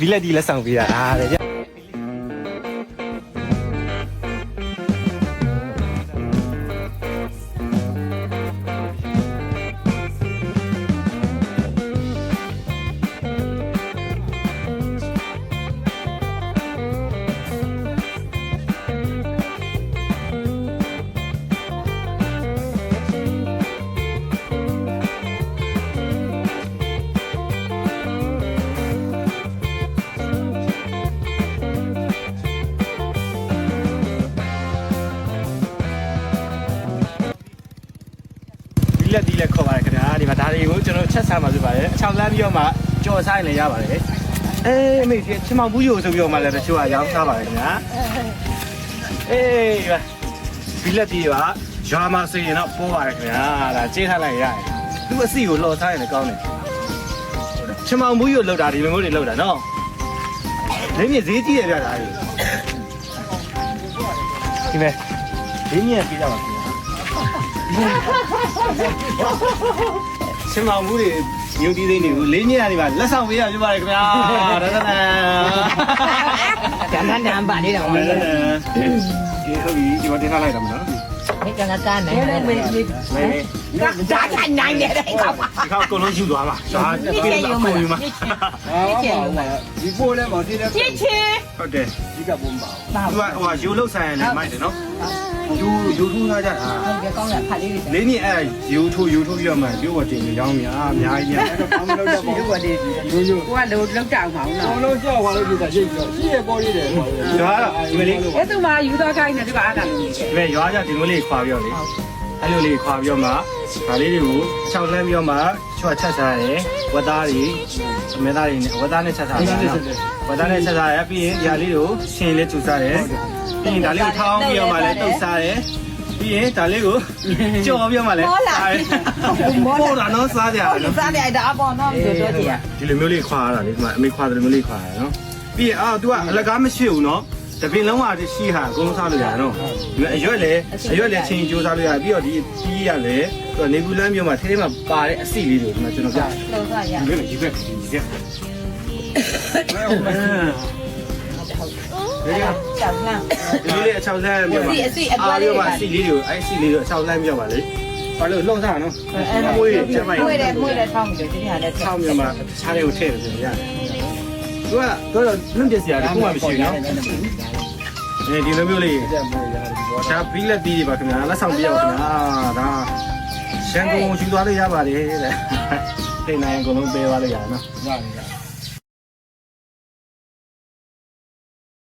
ဘီလက်ဒီလက်ဆောင်ပေးတာအားတဲ့ လက်ဒီလက်ခေါ်ပါတယ်ခင်ဗျာဒီမှာဒါတွေကိုကျွန်တော်ချက်ဆာမှာဖြစ်ပါတယ်အချောင်းလမ်းပြီးတော့မှကြော်ဆိုင်လည်းရပါတယ်အေးအမေဒီချင်မောင်ဘူးရိုဆိုပြီးတော့မှလည်းတချို့ကရောင်းစားပါတယ်ခင်ဗျာအေးဒီမှာဒီလက်ဒီကရွာမှာဆိုရင်တော့ပေါ်ပါတယ်ခင်ဗျာဒါကြေးထားလိုက်ရတယ်သူ့အစီကိုလော်စားရင်လည်းကောင်းတယ်ချင်မောင်ဘူးရိုလောက်တာဒီလိုမျိုးတွေလောက်တာနော်လင်းမြဈေးကြီးရပြတာဒီဒီမဲ့လင်းမြပြကြပါခင်ဗျာ ရှင်မောင်မှုတွေရုပ်တည်သိနေဘူးလေးညနေပါလက်ဆောင်ပေးရပြပါတယ်ခင်ဗျာဒါဒါဒါကျန်တဲ့နံပါတ်လေးတော့မဒါင်းဒါဒီဟုတ်ပြီဒီမှာတင်ထားလိုက်တာမနော်ဒီကနေ့တန်းနိုင်တယ်မေးမေးမေးကဒါကနိုင်တယ်တဲ့ကောင်ဒီခေါက်ကုန်လုံးယူသွားမှာဒါပြေးတော့ပုံယူမှာဒီပိုးလဲမတည်တဲ့ချစ်ချစ်ဟုတ်တယ်ဒီကပုံပါပါသူကဟိုကယူလို့ဆိုင်နေမိုက်တယ်နော် ယူယူထိုးထားကြတာဟုတ်ကဲ့ကောင်းတယ်ဖတ်လေးတွေလေးညအဲ့ယူထိုးယူထိုးပြီးတော့မှပြုတ်ဝတင်ရောင်းများအများကြီးအဲ့တော့ဘာမလုပ်တော့ဘူးဒီကတည်းကရိုးရိုးကိုကလို့လောက်တောင်ပါဘူးဘောနော်လုံးကြောက်သွားလို့ဒီကရိတ်ပြီးတော့ရှိရပေါ်ရည်တယ်ဟောဒါကတော့ဒီလေးအဲ့သူမှယူတော့ခိုင်းတယ်ဒီကအားကဒီမဲ့ရွာကြဒီလိုလေးခွာပြီးတော့လေ အဲ့လိုလေးခွာပြီးတော့မှဒါလေးတွေကို၆လမ်းပြီးတော့မှချွတ်ချက်စားရတယ်ဝတ်သားတွေအမဲသားတွေနဲ့ဝတ်သားနဲ့ချက်စားရတယ်ဝတ်သားနဲ့ချက်စားရပြီးရင်ဒီဟာလေးကိုရှင်လေးကျူစားတယ်ပြီးရင်ဒါလေးကိုထောင်းပြီးတော့မှလည်းတုတ်စားတယ်ပြီးရင်ဒါလေးကိုကြော်ပြီးတော့မှလည်းစားတယ်ပို့တာနော်စားကြရတယ်နော်စားတယ်ဒါအပေါ်တော့ဆိုတော့ကြည့်ရဒီလိုမျိုးလေးခွာရတာလေဒီမှာအမေခွာတယ်လိုမျိုးလေးခွာရနော်ပြီးရင်အာ तू ကအလကားမရှိဘူးနော် တပင်လုံးဟာရှိဟာအကုန်လုံးစားလို့ရတယ်နော်ဒီအရွက်လေအရွက်လေချင်းကြိုးစားလို့ရတယ်ပြီးတော့ဒီတီးရလေသူကနေဘူးလမ်းမျိုးမှာထဲထဲမှာပါတဲ့အစီလေးတွေဒီမှာကျွန်တော်ပြလုံးစားရဒီလိုကြီးပဲကြီးပဲဒီကကြောက်လန့်ဒီလိုလေးအချောင်းဆန်းပြပါအစီလေးတွေကိုအဲ့အစီလေးတွေကိုအချောင်းဆန်းပြပါလေဘာလို့လုံစားနော်မွေးချက်မိုက်မွေးတယ်မွေးတယ်ထောင်းတယ်ဒီနေ့လည်းချောင်းမြမှာခြားလေးကိုထည့်တယ်ဆိုရတယ် သူကသူကတော့လွန့်ပြစရာတခုမှမရှိဘူးနော်အဲဒီလိုမျိုးလေးတဲ့မိုးရတယ်ဒီဘောဒါဘီလက်တီးတွေပါခင်ဗျာလက်ဆောင်ပြရပါခင်ဗျာဒါရှန်ကုန်ကိုယူသွားလို့ရပါတယ်တဲ့တိတ်နိုင်အကုန်လုံးပေးသွားလို့ရတယ်နော်ရတယ်